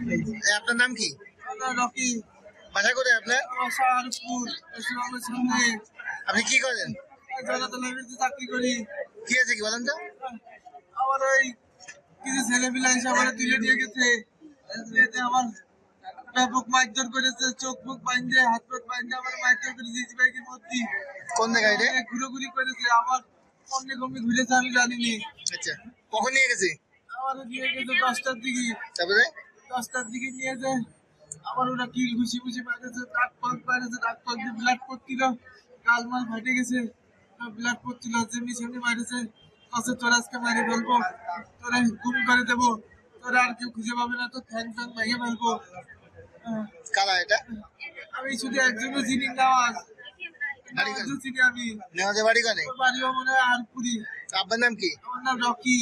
আপনার নাম কি? রকি। বাসা করে আপনার? আপনি কি করেন? চাকরি করি। কি আছে কি বলেন তো? আমার ওই কিছু ছেলেপিলা এসে আমার তুলে নিয়ে গেছে। আমার ব্যাপক মারধর করেছে চোখ মুখ বাইন্ধে হাত মুখ বাইন্ধে আমার মারধর ইজি বাইকের মধ্যে কোন জায়গায় রে ঘুরোঘুরি করেছে আমার অন্য কমে ঘুরেছে আমি জানিনি। আচ্ছা কখন নিয়ে গেছে? আমার নিয়ে গেছে দশটার দিকে। তারপরে? দশটার দিকে নিয়ে যায় আমার ওরা কিল ঘুষি ঘুষি মারেছে দাগ পাক মারেছে দাগ পাক দিয়ে ব্লাড পড়ছিল গাল মাল ফাটে গেছে ব্লাড পড়ছিল যেমনি সেমনি মারেছে কাছে তোর আজকে মারি ফেলব তোরা গুম করে দেবো তোরা আর কেউ খুঁজে পাবে না তোর ঠ্যাং ঠ্যাং ভেঙে ফেলব। কারা এটা? আমি শুধু একজনও চিনি নামাজ বাড়ি চিনি আমি। নেওয়াজের বাড়ি কানে বাড়িও মনে হয় আরপুরি। আব্বার নাম কি? আমার নাম রকি।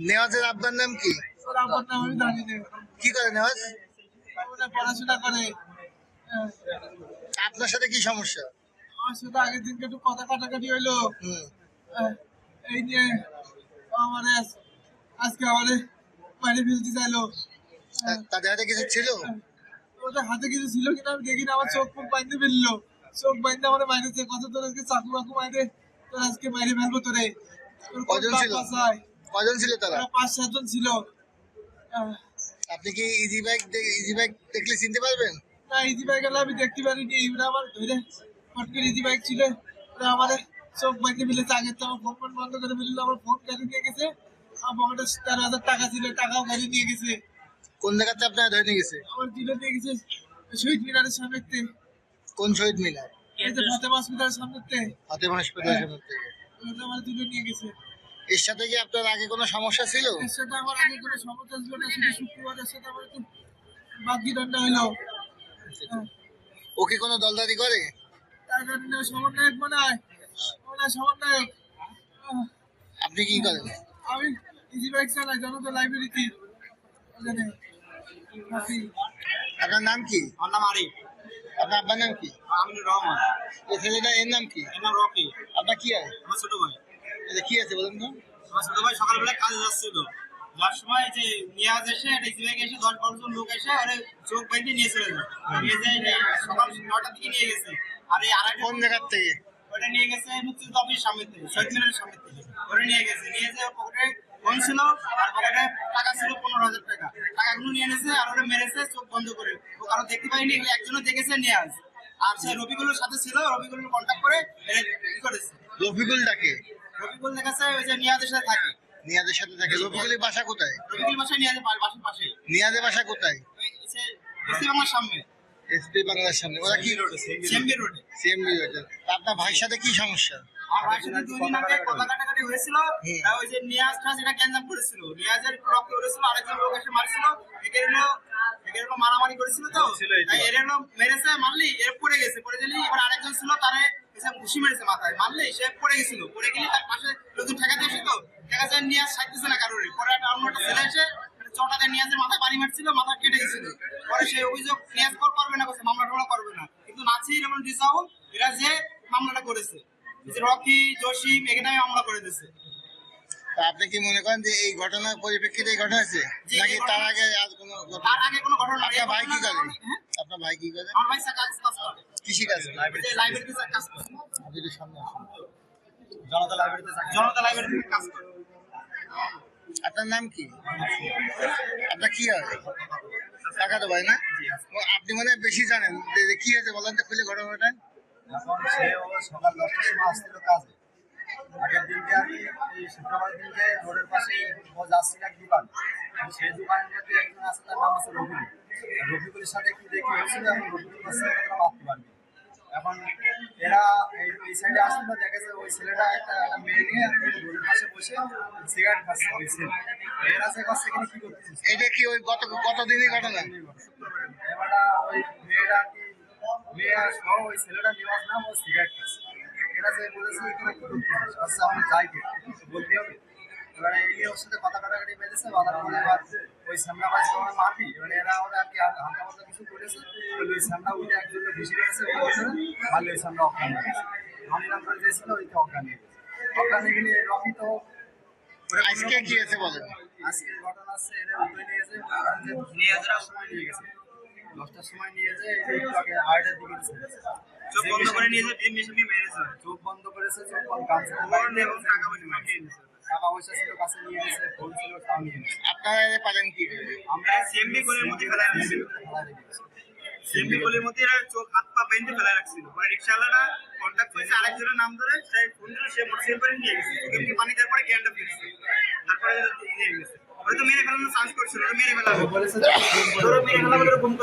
নেওয়াজের আব্বার নাম কি? আপনার সাথে কি সমস্যা আমার সাথে আগের দিনকে একটু কথা কাটাকাটি হইল এই নিয়ে আমার আজকে আমারে বাড়ি ফেলতে চাইলো তাদের হাতে কিছু ছিল ওদের হাতে কিছু ছিল কিনা আমি দেখি আমার চোখ মুখ বাইন্ধে ফেলল চোখ বাইন্ধে আমার মাইরেছে কত তোর আজকে চাকু বাকু মাইরে তোর আজকে মাইরে ফেলব তোরে কজন ছিল? কজন ছিল তারা পাঁচ সাতজন ছিল আপনি কি ইজি বাইক ইজি বাইক দেখলে চিনতে পারবেন? না ইজি বাইক গেলে আমি দেখতে পারিনি ওরা আমার ধরে ফট করে ইজি বাইক ছিল। ওরা আমার চোখ বাইন্ধে ফেলেছে আগের তো আমার ফোন ফোন বন্ধ করে ফেলল আমার ফোন গাড়ি নিয়ে গেছে। আমার পকেটে তেরো হাজার টাকা ছিল টাকাও গাড়ি নিয়ে গেছে। কোন জায়গাতে আপনার ধরে নিয়ে গেছে? আমার দিলে নিয়ে গেছে শহীদ মিনারের সামনেতে। কোন শহীদ মিনার? এই যে ফাতেমা হসপিটালের সামনেতে। ফাতেমা হাসপাতালের সামনে থেকে ওটা আমার দিলে নিয়ে গেছে। এর সাথে কি আপনার আগে কোনো সমস্যা ছিল? এর সাথে আমার আগে কোনো সমস্যা ছিল না শুধু শুক্রবারের সাথে আমার একটু বাকি দণ্ডা হলো হ্যাঁ। ও কি কোনো দলদারি করে? তার জন্য সমন্বয়ক মনে হয়। হয় সমন্বয়ক। আপনি কি করেন? আমি ইজি বাইক চালাই জনতা লাইব্রেরিতে। আপনার নাম কি? আমার নাম আরিফ। আপনার আব্বার নাম কি? আমিনুর রহমান। এই ছেলেটা এর নাম কি? এর নাম রকি। আপনার কি হয়? আমার ছোট ভাই। কি আছে বলুন তো? আমার ছোট ভাই সকালবেলা কাজে যাচ্ছিল। যাওয়ার সময় যে নিয়াজ এসে একটা ইসিবাইক এসে দশ বারো জন লোক এসে আরে চোখ বাইতে নিয়ে চলে যায়। নিয়ে যায় সকাল নটার দিকে নিয়ে গেছে। আর এই আড়াইটা কোন জায়গার থেকে? ওটা নিয়ে গেছে মুক্তিযুদ্ধ অফিস সামনে থেকে শহীদ মিনারের সামনে থেকে। ওটা নিয়ে গেছে। নিয়ে যে পকেটে ফোন ছিল আর পকেটে টাকা ছিল পনেরো হাজার টাকা। টাকাগুলো নিয়ে এনেছে আর ওটা মেরেছে চোখ বন্ধ করে। ও কারও দেখতে পাইনি একজনও দেখেছে নিয়াজ। আর সে রবিগুলোর সাথে ছিল রবিগুলোর কন্ট্যাক্ট করে করেছে? রফিকুল ডাকে। রবিকুল দেখাচ্ছে ওই যে নিয়াজের সাথে থাকে। নিয়াদের সাথে থাকে। রফিকুলের বাসা কোথায়? রবিকুল নিয়াজের বাসার পাশে। নিয়াদের বাসা কোথায়? ওই সে এসি বাংলার সামনে। এসপি বাংলার সামনে। ওরা কি সিএমবি রোডে। সিএমবি আপনার ভাইয়ের সাথে কি সমস্যা? আর ভাইয়ের সাথে দুই আগে কথা কাটাকাটি হয়েছিল। তা ওই যে নিয়াজ গ্যাঞ্জাম করেছিল। নিয়াজের রক্ত করেছিল আরেকজন লোক এসে মারছিল। মারামারি করেছিল তো। এর মেরেছে মারলি এর পড়ে গেছে। পড়ে গেলি এবার আরেকজন ছিল তারে এসে ঘুষি মেরেছে মাথায়। মারলি সে পড়ে গেছিল। পড়ে গেলি তার পাশে লোকজন ঠেকাতে এসে তো। যায় নিয়াজ সাইতেছে না কারোর পরে একটা অন্য একটা ছেলে এসে চটাতে নিয়াজের মাথায় বাড়ি মারছিল মাথা কেটে গেছিল। পরে সেই অভিযোগ কর করবে না করছে মামলা টামলা করবে না। কিন্তু এবং এরা যে মামলাটা করেছে যে রকি জসিম এখানে মামলা করে দিয়েছে। আপনি কি মনে করেন যে এই ঘটনার পরিপ্রেক্ষিতে ঘটনা আছে নাকি তার আগে আর কোনো ঘটনা তার আগে কোনো ঘটনা ভাই কি করে? আপনার ভাই কি করে? আমার ভাই কাজ করে। কৃষি কাজ যে লাইব্রেরিতে কাজ করে। আপনি সামনে আসুন জনতা লাইব্রেরিতে জনতা লাইব্রেরিতে কাজ করে। আপনার নাম কি? আপনার কি হয়? টাকা তো ভাই না? আপনি মানে বেশি জানেন যে- কি আছে বলেন তো খুলে ঘটনাটা। এখন সকাল দশটার সময় আসছিল কাজে। আগের দিনকে এই শুক্রবার দিনকে রোডের পাশে যাচ্ছিল এক দোকান। সেই মধ্যে একজন আছে তার নাম আছে রফিকুলের সাথে কি দেখি হয়েছিল এখন রফিকুল কাছে মারতে পারবে। এখন এরা এই সাইডে আসছিল দেখেছে ওই ছেলেটা একটা একটা মেয়ে নিয়ে পাশে বসে সিগারেট খাচ্ছে ওই ছেলে এরা সে কাছে এখানে কি করতেছিস এটা কি ওই গত কত দিনই ঘটনা এবারটা ওই মেয়েরা কি মেয়ে সহ ওই ছেলেটা নেওয়ার নাম ও সিগারেট খাচ্ছে। এরা যে বলেছে এখানে কি করতেছিস আচ্ছা আমি যাই বলতে হবে। এবারে এই ওর সাথে কথা কাটাকাটি বেঁধেছে বাধার পরে এবার ওই সামনা পাশে তোমার মারবি এবারে এরা ওরা আর কি হালকা পাতলা কিছু করেছে ওই সামনা উঠে একজনকে ঘুষি মেরেছে ওই ভিতরে মারলে ওই সামনা অজ্ঞান হয়ে গেছে। আমি নাম্বার দিয়েছিল ওইটা অজ্ঞান হয়ে গেছে। অজ্ঞান হয়ে গেলে রকি তো আজকে কি আছে বলেন আজকের ঘটনা আছে এরা উঠে নিয়েছে নিয়ে যাওয়ার সময় নিয়ে গেছে। দশটার সময় নিয়ে যায় আড়াইটার দিকে চোখ বন্ধ করে নিয়ে যে মেরেছে। চোখ বন্ধ করেছে চোখ বন্ধ এবং টাকা পয়সা নিয়েছে টাকা পয়সা ছিল কাছে নিয়ে গেছে ফোন ছিল তাও নিয়ে গেছে আপনারা পারেন কি? আমরা সিএমবি গোলের মধ্যে ফেলায় রাখছিল। খেলা দেখে গেছি। সিএমবি গোলের মধ্যে এরা চোখ হাত পা বেঁধে ফেলায় রাখছিল। পরে রিক্সাওয়ালারা কন্ট্যাক্ট করেছে আরেকজনের নাম ধরে সেই ফোন করে সে মোটরসাইকেল করে নিয়ে গেছে। ওকে পানি দেওয়ার পরে জ্ঞানটা ফিরেছে তারপরে গেছে। ওরা তো মেরে ফেলানোর চান্স করছিল মেরে বলেছে ওরা গুম করে